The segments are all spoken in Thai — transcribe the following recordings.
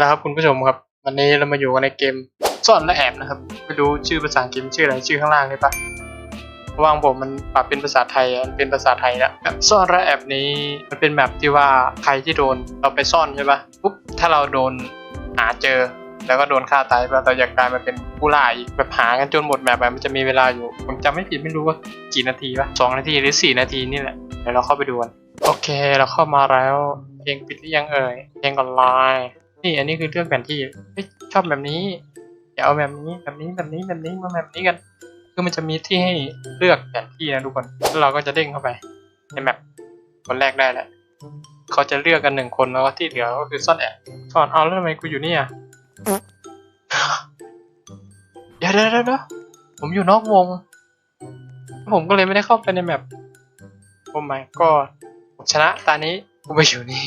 แล้วครับคุณผู้ชมครับ วันนี้เรามาอยู่กันในเกมซ่อนและแอบนะครับไม่รู้ชื่อภาษาอังกฤษชื่ออะไรชื่อข้างล่างเลยปะระว่างผมมันปรับเป็นภาษาไทยอะมันเป็นภาษาไทยแล้วแบบซ่อนและแอบนี้มันเป็นแบบที่ว่าใครที่โดนเราไปซ่อนใช่ปะปุ๊บถ้าเราโดนหาเจอ แล้วก็โดนฆ่าตายไปเราจะกกลายมาเป็นผู้ล่าอีกแบบหากันจนหมดแบบแบบมันจะมีเวลาอยู่ ผมจำไม่ผิดไม่รู้ว่ากี่นาทีปะสองนาทีหรือสี่นาทีนี่แหละเดี๋ยวเราเข้าไปดูกันโอเคเราเข้ามาแล้วเพลงปิดหรือยังเอ่ยเพลงก่อนไลน์ นี่อันนี้คือเลือกแผนที่เฮ้ยชอบแบบนี้อย่าเอาแบบนี้แบบนี้แบบนี้แบบนี้มาแบบนี้กัน คือมันจะมีที่ให้เลือกแผนที่นะทุกคนแล้วเราก็จะเด้งเข้าไปในแมปคนแรกได้แหละเขาจะเลือกกันหนึ่งคนแล้วก็ที่เหลือก็คือซ่อนแอบซ่อนเอาแล้วทำไมกูอยู่นี่อะเดี๋ยวเดี๋ยวเดี๋ยวเดี๋ยวผมอยู่นอกวง ผมก็เลยไม่ได้เข้าไปในแมปโอ้ my god ผมชนะตานี้กูไปอยู่นี่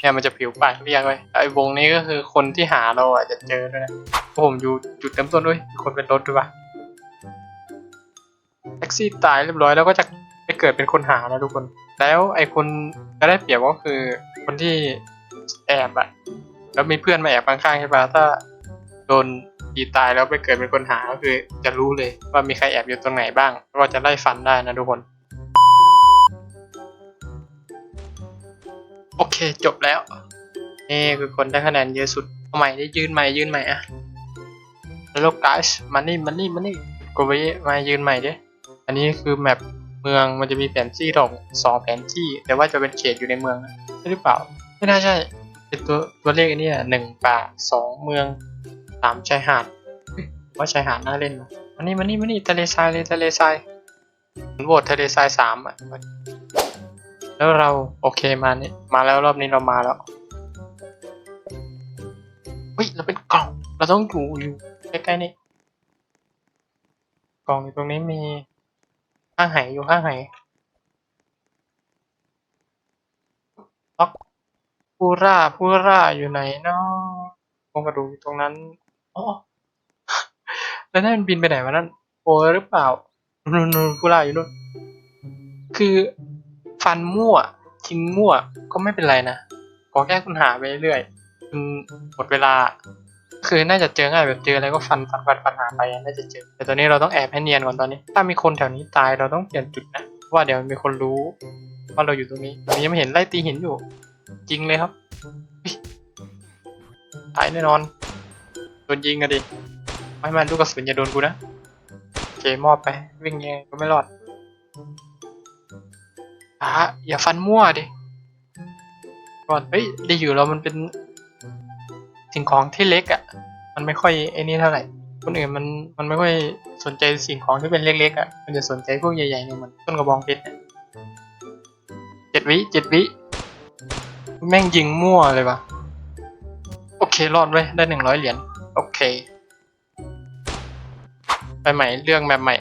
เนี่ยมันจะผิวปากเรียกไว้ไอ้วงนี้ก็คือคนที่หาเราอะจะเจอด้วยนะผมอยู่จุดเริ่มต้นด้วยคนเป็นรถด้วยปะแท็กซี่ตายเรียบร้อยแล้วก็จะไปเกิดเป็นคนหานะทุกคน แล้วไอ้คนจะได้เปรียบก็คือคนที่แอบอะแล้วมีเพื่อนมาแอบข้างๆใช่ปะถ้าโดนตีตายแล้วไปเกิดเป็นคนหาก็คือจะรู้เลยว่ามีใครแอบอยู่ตรงไหนบ้าง ก็จะไล่ฟันได้นะทุกคน โอเคจบแล้ว นี่คือคนได้คะแนนเยอะสุดเอาใหม่ได้ยืนใหม่ยืนใหม่อะแล้วกาชมานี่มานี่มานี่กูไปมายืนใหม่ดิอันนี้คือแมปเมืองมันจะมีแผนที่สองสองแผนที่ แต่ว่าจะเป็นเขตอยู่ในเมืองนะใช่หรือเปล่า ไม่น่าใช่เป็นตัวตัวเลขอันนี้อะหนึ่งป่าสองเมืองสามชายหาดเฮ้ยว่าชายหาดน่าเล่นนะมานี่มานี่มานี่ทะเลทรายเลยทะเลทรายผมโหวตทะเลทรายสามอะ แล้วเราโอเคมานี่มาแล้วรอบนี้เรามาแล้วเฮ้ยเราเป็นกล่อง เราต้องอยู่อยู่ใกล้ๆนี่กล่องอยู่ตรงนี้มีข้างไหอยู่ข้างไหล็อกผู้ร่าผู้ร่าอยู่ไหนเนาะโครงกระดูกอยู่ตรงนั้นอ๋อแล้วนั่นมันบินไปไหนวะนั่นโอหรือเปล่านู่นนู่นผู้ล่าอยู่นู่นคือ ฟันมั่วกินมั่วก็ไม่เป็นไรนะขอแค่คุณหาไปเรื่อยๆคุณหมดเวลา คือน่าจะเจอง่ายแบบเจออะไรก็ฟันฟันฟันฟันหาไปน่าจะเจอ แต่ตอนนี้เราต้องแอบให้เนียนก่อนตอนนี้ ถ้ามีคนแถวนี้ตายเราต้องเปลี่ยนจุดนะเพราะว่าเดี๋ยวมีคนรู้ว่าเราอยู่ตรงนี้ตอนนี้ยังไม่เห็นไล่ตีหินอยู่ จริงเลยครับตายแน่นอนโดนยิงอะดิไม่มันลูกกระสุนอย่าโดนกูนะโอเคมอบไปวิ่งยังไงก็ไม่รอด อะอย่าฟันมั่วดิก่อนเฮ้ยดีอยู่แล้วมันเป็น สิ่งของที่เล็กอะ่ะ มันไม่ค่อยไอ้นี่เท่าไหร่คนอื่นมันมันไม่ค่อยสนใจสิ่งของที่เป็นเล็กๆอะ่ะ มันจะสนใจพวกใหญ่ๆเนี่ยเหมือนต้นกระบองเพชรเนี่ยเจ็ดวิเจ็ดวิแม่งยิงมั่วเลยวะโอเครอดไว้ได้หนึ่งร้อยเหรียญโอเคไปใหม่เรื่องแบบใหม่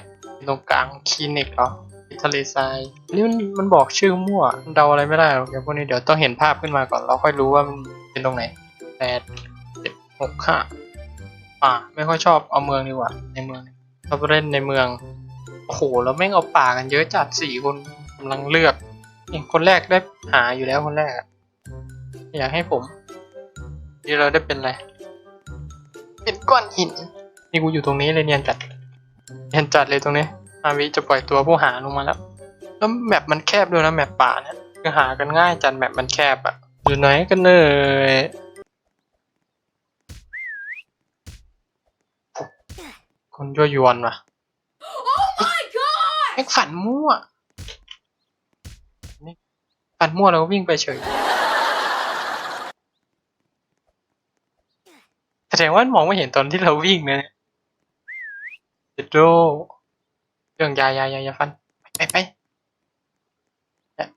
ตรงกลางคลินิกเหรอ ทะเลทรายนี่มันมันบอกชื่อมั่วเดาอะไรไม่ได้หรอกเดี๋ยวพวกนี้เดี๋ยวต้องเห็นภาพขึ้นมาก่อนเราค่อยรู้ว่ามันเป็นตรงไหนแปดเจ็ดหกห้าป่าไม่ค่อยชอบเอาเมืองดีกว่าในเมืองชอบเล่นในเมืองโอ้โหแล้วแม่งเอาป่ากันเยอะจัดสี่คนกำลังเลือกนี่คนแรกได้หาอยู่แล้วคนแรกอยากให้ผมที่เราได้เป็นอะไรเป็นก้อนหินนี่กูอยู่ตรงนี้เลยเนียนจัดเนียนจัดเลยตรงนี้ อาวิจะปล่อยตัวผู้หาลงมาแล้ว แล้วแมปมันแคบด้วยนะแมปป่าเนี่ยคือหากันง่ายจัดแมปมันแคบอะอยู่ไหนกันเนยคนยั่วยวนว่ะ my god! แม่งฝันมั่วนี่ฝันมั่วแล้วก็วิ่งไปเฉยแสดงว่ามันมองไม่เห็นตอนที่เราวิ่งนะเด็ดโด เรื่องยายายายาฟัน ไปไปเนี่ย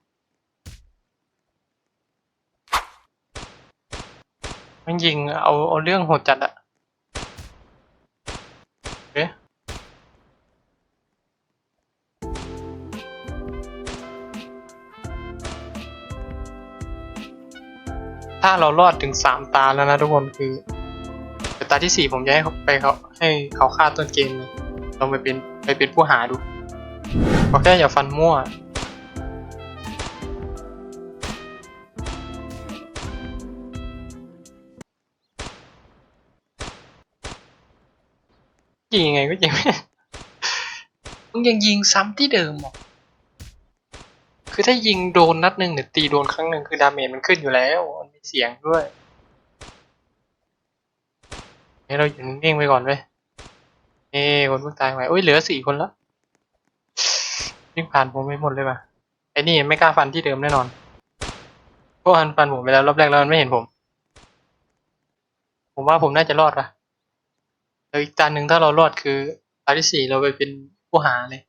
มันยิงเอาเอาเรื่องโหดจัดอะเอ๊ะถ้าเรารอดถึงสามตาแล้วนะทุกคนคือแต่ตาที่สี่ผมจะให้เขาไปเขาให้เขาฆ่าต้นเกมเลยลองไปเป็น ไปเป็นผู้หาดูขอแค่อย่าฟันมั่ว ยิงยังไงก็ยิงมึงยังยิงซ้ำที่เดิมอะคือถ้ายิงโดนนัดหนึ่งหรือตีโดนครั้งหนึ่งคือดาเมจมันขึ้นอยู่แล้วมันมีเสียงด้วยให้เราอยู่นิ่งไปก่อนไว้ เอ้คนเพิ่งตายไปโอ้ยเหลือสี่คนแล้ววิ่งผ่านผมไปหมดเลยว่ะไอ้นี่ไม่กล้าฟันที่เดิมแน่นอนเพราะมันฟันผมไปแล้วรอบแรกแล้วมันไม่เห็นผม ผมว่าผมน่าจะรอดปะแล้วอีกตาหนึ่งถ้าเรารอดคือตาที่สี่เราไปเป็นผู้หาเลย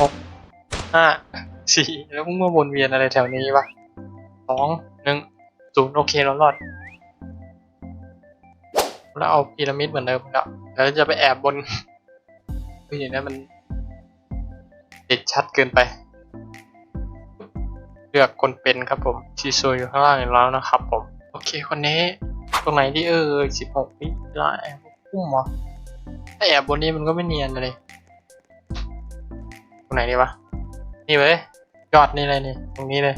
หกห้าสี่แล้วมึงมาวนเวียนอะไรแถวนี้วะ องหนึ่งศูนย์โอเคเรารอด แล้วเอาพีระมิดเหมือนเดิมแล้วแล้วจะไปแอบบนเฮ้ยอย่างนี้มันติดชัดเกินไป เลือกคนเป็นครับผมชีโซอยู่ข้างล่างแล้วนะครับผม โอเคคนนี้ตรงไหนที่เออสิบหกวิไลน์พุ่มเหรอถ้าแอบบนนี้มันก็ไม่เนียนเลยตรงไหนดีวะนี่เว้ยยอดนี่เลยนี่ตรงนี้เลย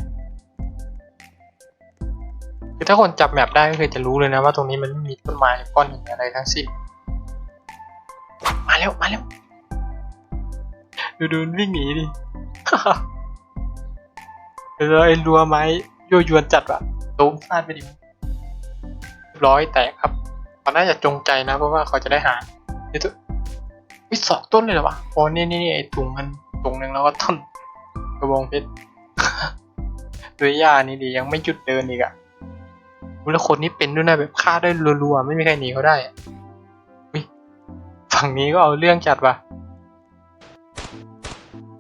คือถ้าคนจับแมปได้ก็คือจะรู้เลยนะว่าตรงนี้มันไม่มีต้นไม้ก้อนหินอะไรทั้งสิ้น มาเร็วมาเร็วดูดูวิ่งหนีดิเออไอ้รัวไม้ยั่วยวนจัดว่ะตูมฟาดไปดิร้อยแตกครับเขาน่าจะจงใจนะ เพราะว่าเขาจะได้หาเดี๋ยวตัววิสองต้นเลยเหรอวะโอ้นี่นี่นี่ไอ้ถุงมันถุงหนึ่งแล้วก็ต้นกระบองเพชรด้วยยานี่ดียังไม่หยุดเดินอีกอะ แล้วคนนี้เป็นด้วยนะแบบฆ่าได้รัวๆไม่มีใครหนีเขาได้ฝั่งนี้ก็เอาเรื่องจัดว่ะ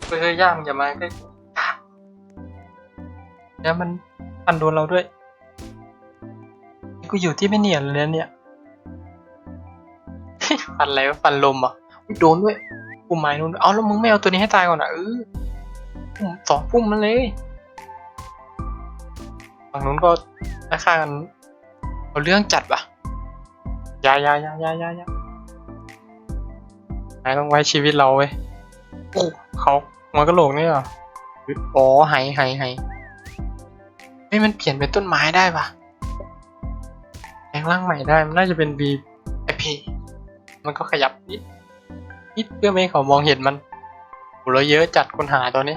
เฮ้ยย่ามึงอย่ามาใกล้แล้วมันฟันโดนเราด้วยกูอยู่ที่ไม่เนียนเลยนเนี่ยฟันอะไรวะฟันลมอะโดนด้วยปุ่มไม้นู่นเอาแล้วมึงไม่เอาตัวนี้ให้ตายก่อนอะเออปุ่มสองปุ่มมันเลย ฝั่งนู้นก็ราคากันเอาเรื่องจัดว่ะอยาอยาอยาอยาอยาอยานายต้องไว้ชีวิตเราเว้ยโอ้เขามากระโหลกนี่เหรออ๋อไหไหไหเฮ้ยมันเปลี่ยนเป็นต้นไม้ได้ปะแปลงร่างใหม่ได้ มันน่าจะเป็น B I P มันก็ขยับนิดนิดเพื่อไม่ให้เขามองเห็นมันโหเราเยอะจัดคนหาตอนนี้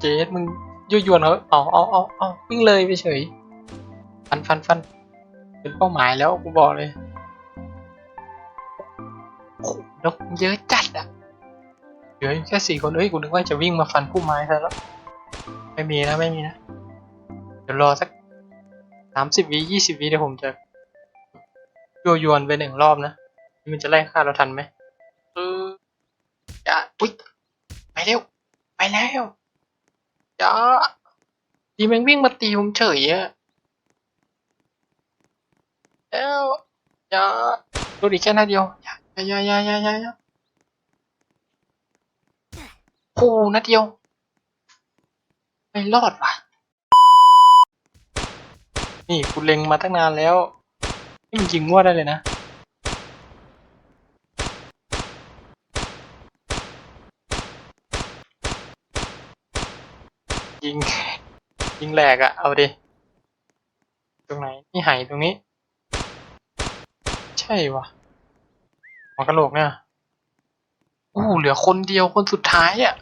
เจสมึง ยั่วยวนเขาเอาเอาเอาเอาวิ่งเลยไปเฉย ฟันฟันฟันเป็นเป้าหมายแล้วกูบอกเลยนกเยอะจัดอะเหลือแค่สี่คนเอ้ยกูนึกว่าจะวิ่งมาฟันผู้ไม้ซะแล้ว ไม่มีนะไม่มีนะ เดี๋ยวรอสักสามสิบวิยี่สิบวิเดี๋ยวผมจะยั่วยวนไปหนึ่งรอบนะมันจะไล่ฆ่าเราทันไหมเอออย่าอุ้ยไปเร็ว ไปแล้ว อย่าดีแม่งวิ่งมาตีผมเฉยอะแล้วอย่าดนอีกแค่นัดเดียวยาอย่าอย่าอย่าอย่าอย่าโอ้นัดเดียว ไม่รอดว่ะ นี่กูเล็งมาตั้งนานแล้วนี่มันยิงมั่วได้เลยนะ ยิง ยิ งแหลกอะเอาดิ ตรงไหนนี่ไหตรงนี้ ใช่วะหัวกระโหลกเนี่ยอู้เหลือคนเดียวคนสุดท้ายอะ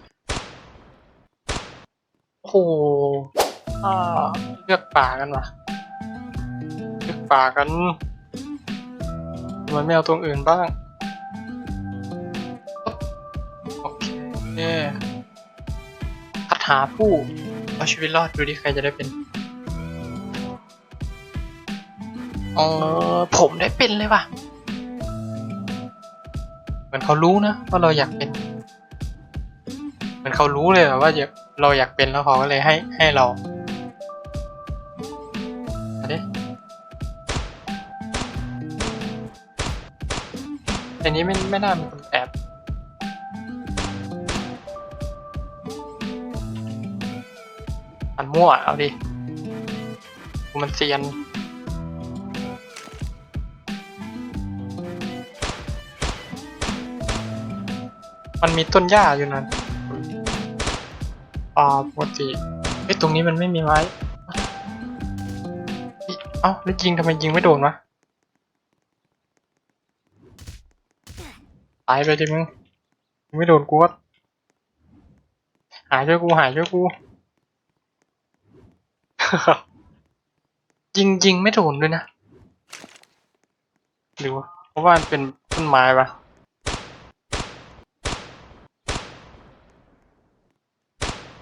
โอ้โหอ่าเลือกป่ากันวะเลือกป่ากันทำไมไม่เอาตรงอื่นบ้าง โอเคคาถาผู้ เอาชีวิตรอดดูดิใครจะได้เป็นเออผมได้เป็นเลยว่ะ เหมือนเขารู้นะว่าเราอยากเป็น เหมือนเขารู้เลยอะว่าอยากเราอยากเป็นแล้วเขาก็เลยให้ให้เราเอาดิอันนี้ไม่ไม่น่าเป็นคน มั่วเอาดิมันเซียนมันมีต้นหญ้าอยู่นั่นอ่าปกติเอ้ยตรงนี้มันไม่มีไม้ เอ้าแล้วยิงทำไมยิงไม่โดนวะ ตายไปดิมึงยิงไม่โดนกูก็หายช่วยกูหายช่วยกู ยิงยิงไม่โดนด้วยนะ หรือว่าเพราะว่ามันเป็นต้นไม้ปะ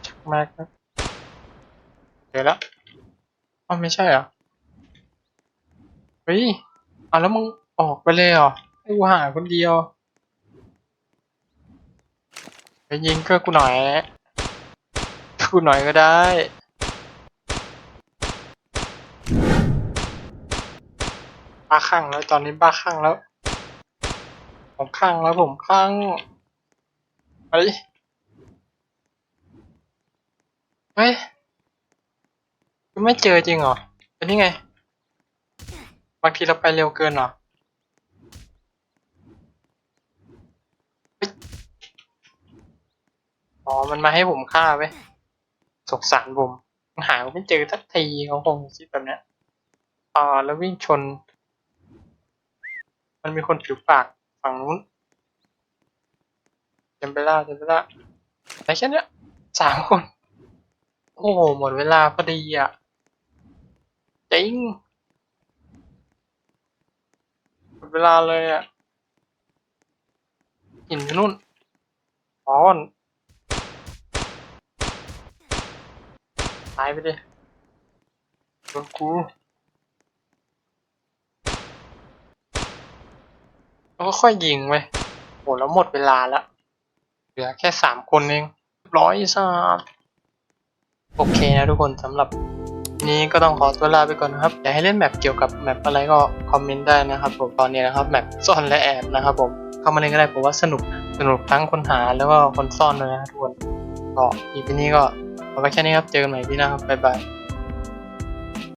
ชักมากครับเดี๋ยวแล้วอ้าวไม่ใช่เหรอเฮ้ยอะแล้วมึงออกไปเลยเหรอให้กูหาคนเดียวไปยิงก็กูหน่อย กูหน่อยก็ได้ บ้าคลั่งแล้วตอนนี้บ้าคลั่งแล้ว ผมคลั่งแล้วผมคลั่งเฮ้ยเฮ้ยยังไม่เจอจริงเหรอเป็นนี่ไง บางทีเราไปเร็วเกินเหรออ๋อ มันมาให้ผมฆ่าไว้ยสงสารผมมันหาไม่เจอสักทีเขาคงคิดแบบเนี้ยอ่าแล้ววิ่งชน มันมีคนผิวปากฝั่งนู้นเจมเบล่าเจมเบล่าแต่แค่เนี้ยสามคน โอ้โห หมดเวลาพอดีอะจริงหมดเวลาเลยอะหินนู่นอ๋อนตายไปดิโดนกู แล้วก็ค่อยยิงไว้โหแล้วหมดเวลาแล้วเหลือแค่สามคนเองร้อยซะโอเคนะทุกคนสำหรับนี้ก็ต้องขอตัวลาไปก่อนนะครับอยากให้เล่นแมปเกี่ยวกับแมปอะไรก็คอมเมนต์ได้นะครับผมตอนนี้นะครับแมปซ่อนและแอบนะครับผมเข้ามาเล่นก็ได้ผมว่าสนุกสนุกทั้งคนหาแล้วก็คนซ่อนเลยนะทุกคนก็อีพีนี้ก็เอาไว้แค่นี้ครับเจอกันใหม่พี่นะครับบ๊ายบาย